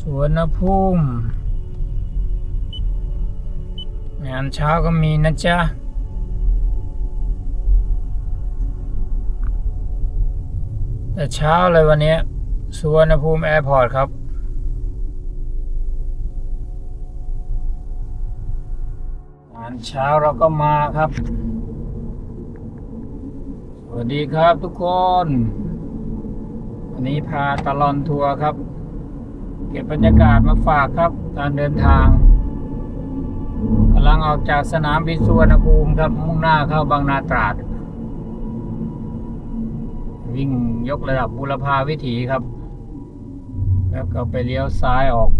สวนภูมิงานเช้าก็มีนะจ๊ะแต่เช้าเลยวันนี้สวรรณภูมิแอร์พอร์ตครับงานเช้าเราก็มาครับ สวัสดีครับทุกคน วันนี้พาตลอนทัวร์ครับ เก็บบรรยากาศมาฝากครับ การเดินทางกำลังออกจากสนามบินสุวรรณภูมิครับมุ่งหน้าเข้าบางนาตราด วิ่งยกระดับบุรพาวิถีครับ แล้วก็ไปเลี้ยวซ้ายออก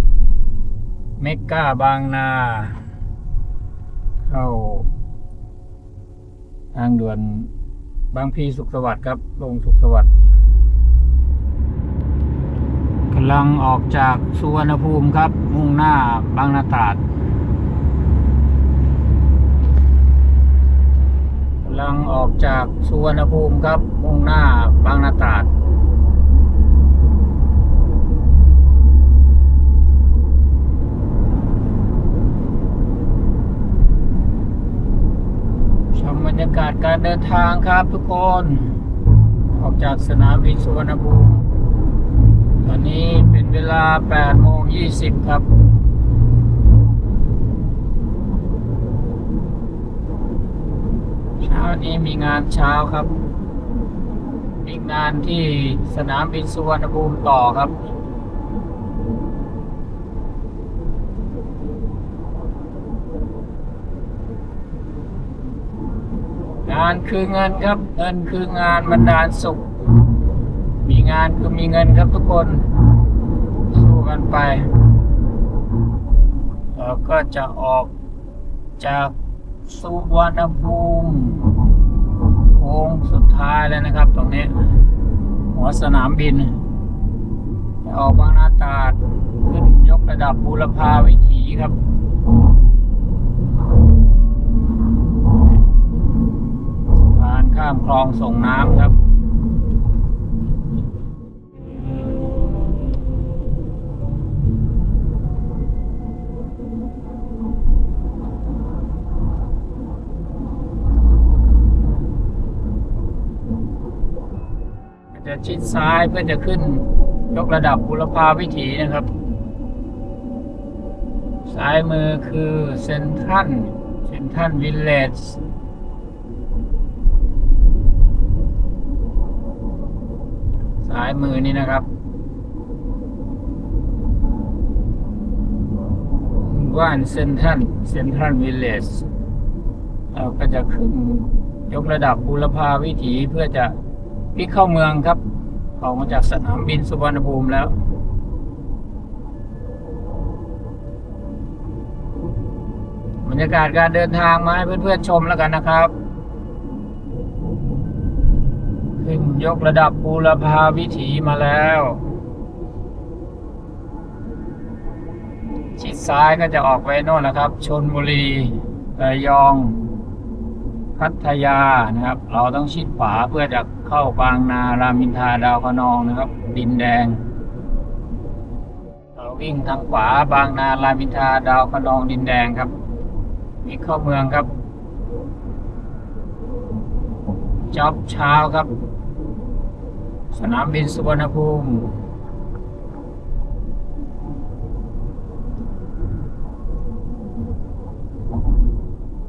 เมกกาบางนา เข้า ทางด่วนบางพีสุขสวัสดิ์ครับ ลงสุขสวัสดิ์ำลังออกจากสุวรรณภูมิครับ มุ่งหน้าบางนาตราดกำลังออกจากสุวรรณภูมิครับ มุ่งหน้าบางนาตราดชมบรรยากาศการเดินทางครับทุกคน ออกจากสนามบินสุวรรณภูมิ ตอนนี้เป็นเวลา8โมง20 ครับ เช้านี้มีงานเช้าครับ มีงานที่สนามบินสุวรรณภูมิต่อครับงานคือเงินครับเงินคืองานบรรดาลสุข มีงานคือมีเงินครับทุกคน สู้กันไป เราก็จะออกจากสุวรรณภูมิโค้งสุดท้ายแล้วนะครับ ตรงนี้ หัวสนามบินจะออกบางนาตาดขึ้นยกระดับบูรพาวิถีครับสะพานข้ามคลองส่งน้ำครับ ชิดซ้ายเพื่อจะขึ้นยกระดับบุรพาวิถีนะครับ ซ้ายมือคือเซนทรันเซนทรันวิลเลจซ้ายมือนี่นะครับว่านเซนทรันเซนทรันวิลเลจเราก็จะขึ้นยกระดับบุรพาวิถีเพื่อจะพิกเข้าเมืองครับ ออกมาจากสนามบินสุวรรณภูมิแล้วบรรยากาศการเดินทางมาให้เพื่อนๆชมแล้วกันนะครับ ขึ้นยกระดับบูรพาวิถีมาแล้ว ชิดซ้ายก็จะออกไปโน่นนะครับชนบุรีระยอง พัทยานะครับ เราต้องชิดขวาเพื่อจะเข้าบางนารามอินทาดาวคะนองนะครับ ดินแดง เราวิ่งทางขวาบางนารามอินทาดาวคะนองดินแดงครับมีเข้าเมืองครับจ็อบเช้าครับ สนามบินสุวรรณภูมิ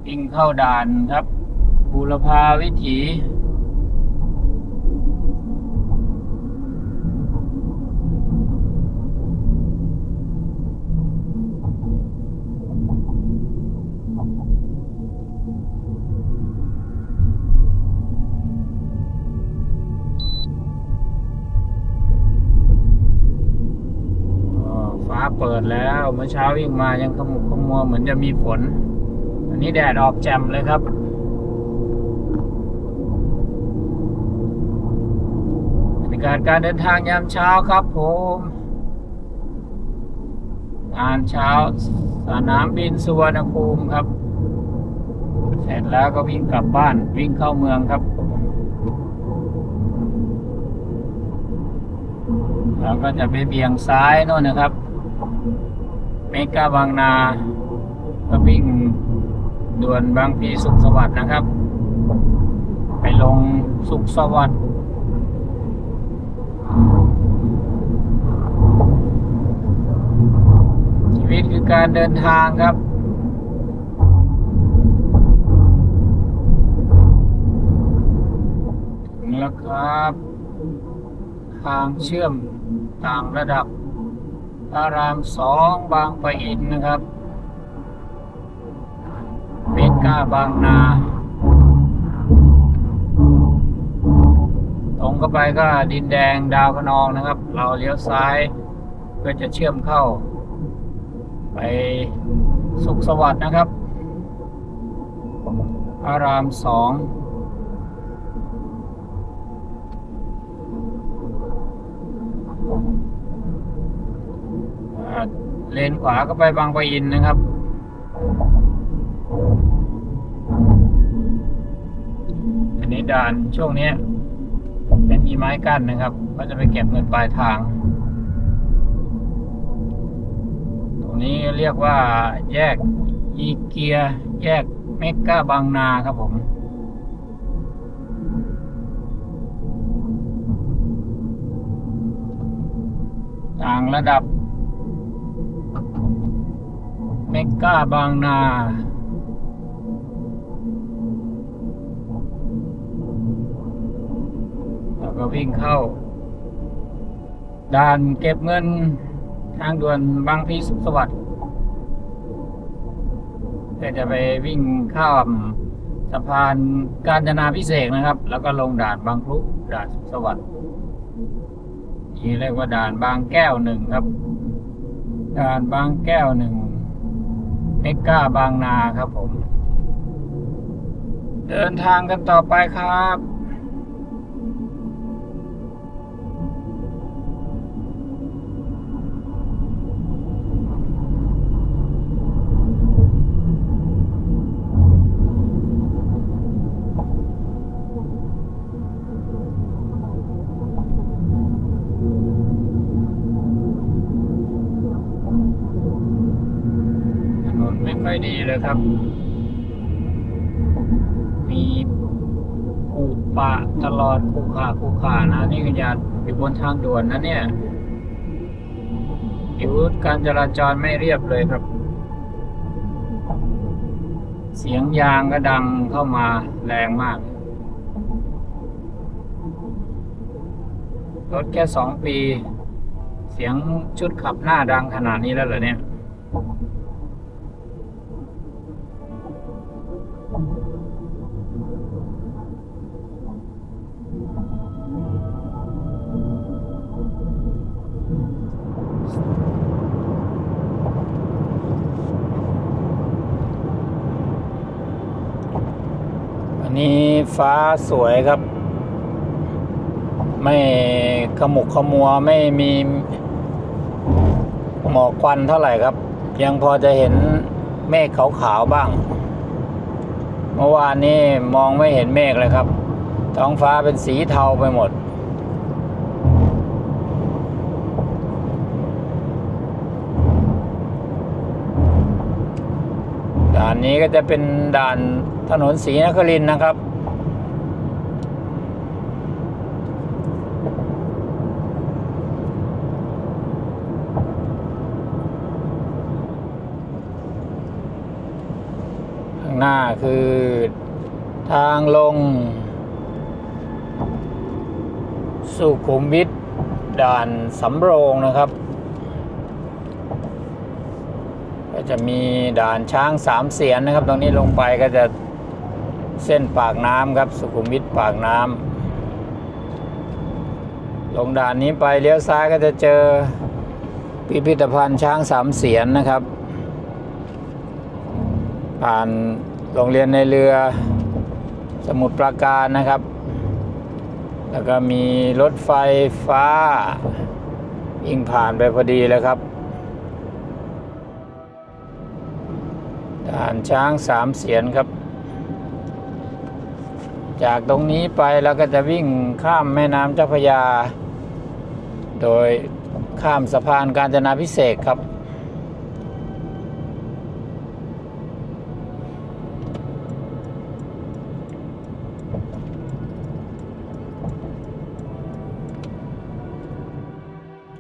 วิ่งเข้าด่านครับ บูรพาวิถีอ๋อฟ้าเปิดแล้วเมื่อเช้าวิ่งมายังขมุกขมัวเหมือนจะมีฝน อันนี้แดดออกแจ่มเลยครับบรรยา กาศการเดินทางยามเช้าครับผมงานเช้าสนามบินสุวรรณภูมิครับ เสร็จแล้วก็วิ่งกลับบ้านวิ่งเข้าเมืองครับเราก็จะไปเบี่ยงซ้ายโน่นนะครับ เมกาบางนา ก็วิ่งด่วนบางพีสุขสวัสดิ์นะครับ ไปลงสุขสวัสดิ์ชีวิต คือการเดินทางครับ ถึงแล้วครับ ทางเชื่อมต่างระดับพระรามสองบางปะอินนะครับเมก้าบางนา ตรงเข้าไปก็ดินแดงดาวคะนองนะครับ เราเลี้ยวซ้าย เพื่อจะเชื่อมเข้า ไปสุขสวัสดิ์นะครับพระรามสองเลนขวาก็ไปบางปะอินนะครับ อันนี้ด่านช่วงนี้ยไม่มีไม้กั้นนะครับ ก็จะไปเก็บเงินปลายทาง นี้เรียกว่าแยกอีเกีย แยกเมกาบางนาครับผม ต่างระดับ เมกาบางนาแล้วก็วิ่งเข้าด่านเก็บเงิน ทางด่วนบางพลีสุขสวัสดิ์เพื่อจะไปวิ่งข้ามสะพานกาญจนาพิเศษนะครับ แล้วก็ลงด่านบางพลุด่านสุขสวัสดิ์นี่เรียกว่าด่านบางแก้วหนึ่งครับ ด่านบางแก้วหนึ่งเมกาบางนาครับผม เดินทางกันต่อไปครับ ค่อยดีเลยครับ มีปูปะตลอดคูขาคูขานะ นี่ก็อยาอยู่บนทางด่วนนะเนี่ยผิวการจราจรไม่เรียบเลยครับ เสียงยางก็ดังเข้ามาแรงมาก รถแค่สองปี เสียงชุดขับหน้าดังขนาดนี้แล้วเหรอเนี่ย นี้ฟ้าสวยครับ ไม่ขมุกขมัวไม่มีหมอกควันเท่าไหร่ครับ ยังพอจะเห็นเมฆขาวๆบ้าง เมื่อวานนี้มองไม่เห็นเมฆเลยครับ ท้องฟ้าเป็นสีเทาไปหมด ด่านนี้ก็จะเป็นด่านถนนศรีนครินนะครับ ข้างหน้าคือทางลง สุขุมวิทด่านสำโรงนะครับ ก็จะมีด่านช้างสามเสียนนะครับ ตรงนี้ลงไปก็จะเส้นปากน้ำครับ สุขุมวิทปากน้ำลงด่านนี้ไปเลี้ยวซ้ายก็จะเจอพิพิธภัณฑ์ช้างสามเสียนนะครับ ผ่านโรงเรียนในเรือสมุทรปราการนะครับ แล้วก็มีรถไฟฟ้ายิงผ่านไปพอดีเลยครับ ด่านช้างสามเสียนครับ จากตรงนี้ไปเราก็จะวิ่งข้ามแม่น้ำเจ้าพระยา โดยข้ามสะพานกาญจนาพิเศษครับ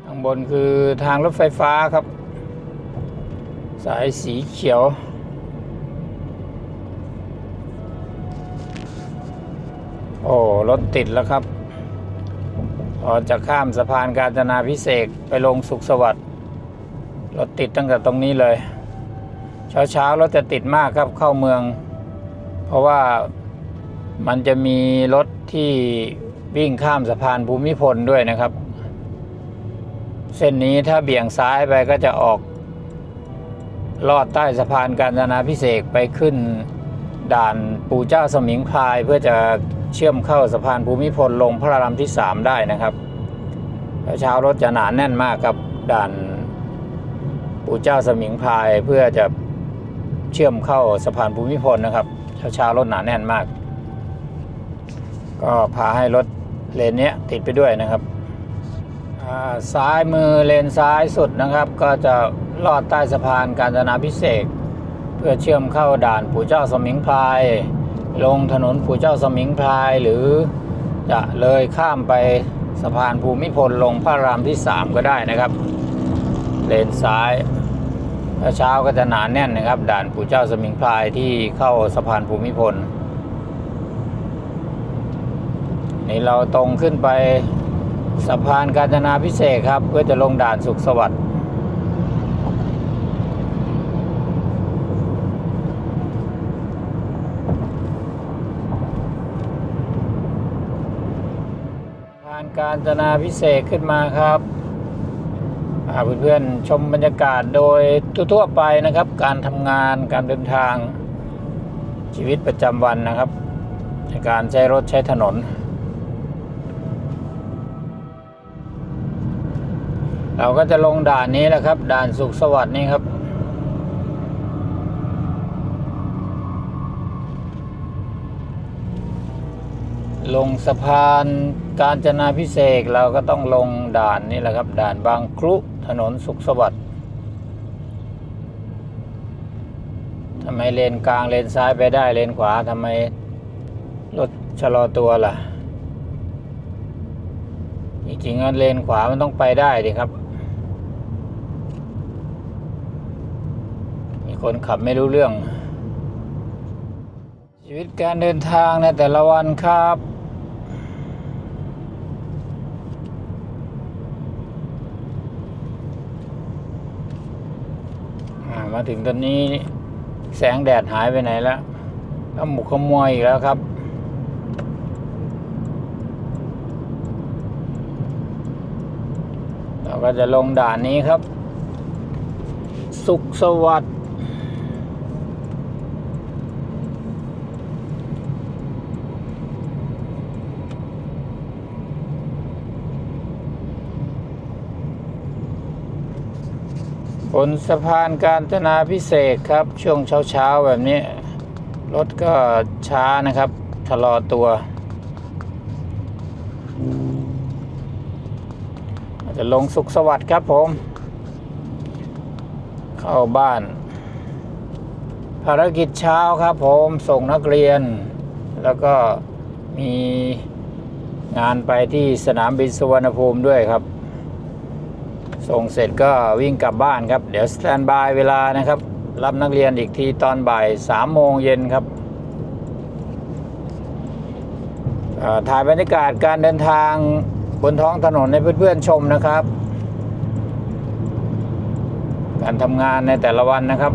ข้างบนคือทางรถไฟฟ้าครับ สายสีเขียว อ้รถติดแล้วครับพอจะข้ามสะพานกาญจนาพิเศษกไปลงสุขสวัสดิ์รถติดตั้งแต่ตรงนี้เลย เช้าเช้ารถจะติดมากครับเข้าเมือง เพราะว่ามันจะมีรถที่วิ่งข้ามสะพานภูมิพลด้วยนะครับ เส้นนี้ถ้าเบี่ยงซ้ายไปก็จะออกลอดใต้สะพานกาญจนาพิเศษกไปขึ้นด่านปู่เจ้าสมิงพรายเพื่อจะ เชื่อมเข้าสะพานภูมิพลลงพระรามที่ 3 ได้นะครับเช้ารถจะหนาแน่นมากครับด่านปู่เจ้าสมิงพรายเพื่อจะเชื่อมเข้าสะพานภูมิพลนะครับเช้ารถหนาแน่นมาก ก็พาให้รถเลนเนี้ยติดไปด้วยนะครับอ่าซ้ายมือเลนซ้ายสุดนะครับ ก็จะลอดใต้สะพานกาญจนาพิเศษ เพื่อเชื่อมเข้าด่านปู่เจ้าสมิงพราย ลงถนนปู่เจ้าสมิงพรายหรือจะเลยข้ามไปสะพานภูมิพลลงพระรามที่ 3 ก็ได้นะครับ เลนซ้ายเช้าก็จะหนาแน่นนะครับ ด่านปู่เจ้าสมิงพรายที่เข้าสะพานภูมิพล นี่เราตรงขึ้นไปสะพานกาญจนาพิเศษครับ เพื่อจะลงด่านสุขสวัสดิ์สะพาน กาญจนาพิเศษขึ้นมาครับพาเพื่อนๆชมบรรยากาศโดยทั่วๆไปนะครับ การทำงานการเดินทางชีวิตประจำวันนะครับในการใช้รถใช้ถนน เราก็จะลงด่านนี้แหละครับ ด่านสุขสวัสดิ์นี่ครับ ลงสะพานกาญจนาพิเศษเราก็ต้องลงด่านนี่แหละครับ ด่านบางครุถนนสุขสวัสดิ์ทำไมเลนกลางเลนซ้ายไปได้เลนขวาทำไมรถชะลอตัวล่ะ จริงๆเลนขวามันต้องไปได้ดิครับ มีคนขับไม่รู้เรื่อง ชีวิตการเดินทางในแต่ละวันครับ อ่า มาถึงตอนนี้แสงแดดหายไปไหนแล้วก็หมุกขโมยอีกแล้วครับ เราก็จะลงด่านนี้ครับ สุขสวัสดิ์บ นสะพานการจนาพิเศษครับ ช่วงเช้าๆ แบบนี้ รถก็ช้านะครับชะลอตัว จะลงสุขสวัสดิ์ครับผม เข้าบ้าน ภารกิจเช้าครับผมส่งนักเรียน แล้วก็มีงานไปที่สนามบินสุวรรณภูมิด้วยครับ ส่งเสร็จก็วิ่งกลับบ้านครับ เดี๋ยวสแตนบายเวลานะครับ รับนักเรียนอีกทีตอนบ่ายสามโมงเย็นครับถ่ายบรรยากาศการเดินทางบนท้องถนนให้เพื่อนๆชมนะครับ การทำงานในแต่ละวันนะครับ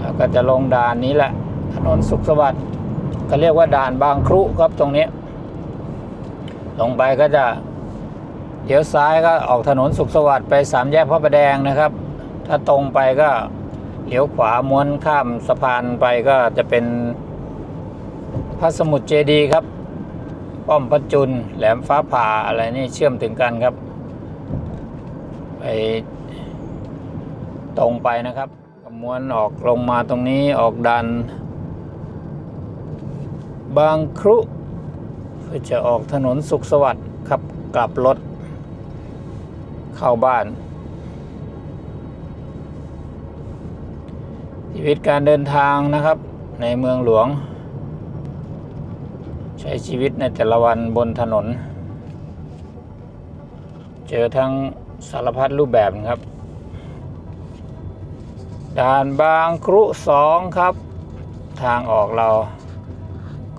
แล้วก็จะลงด่านนี้แหละ ถนนสุขสวัสดิ์ก็เรียกว่าด่านบางครุครับตรงนี้ ลงไปก็จะ เดี๋ยวซ้ายก็ออกถนนสุขสวัสดิ์ไปสามแยกพระประแดงนะครับ ถ้าตรงไปก็เลี้ยวขวาม้วนข้ามสะพานไปก็จะเป็นพระสมุทรเจดีครับ ป้อมพระจุลแหลมฟ้าผ่าอะไรนี่เชื่อมถึงกันครับ ไปตรงไปนะครับม้วนออกลงมาตรงนี้ออกดัน บางครุเพื่อจะออกถนนสุขสวัสดิ์ครับกลับรถ เข้าบ้าน ชีวิตการเดินทางนะครับ ในเมืองหลวง ใช้ชีวิตในแต่ละวันบนถนน เจอทั้งสารพัดรูปแบบครับด่านบางครุสองครับ ทางออกเรา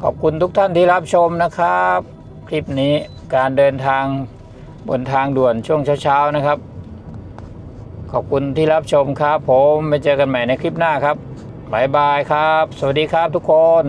ขอบคุณทุกท่านที่รับชมนะครับ คลิปนี้การเดินทาง บนทางด่วนช่วงเช้าๆนะครับ ขอบคุณที่รับชมครับผมไปเจอกันใหม่ในคลิปหน้าครับบ๊ายบายครับ สวัสดีครับทุกคน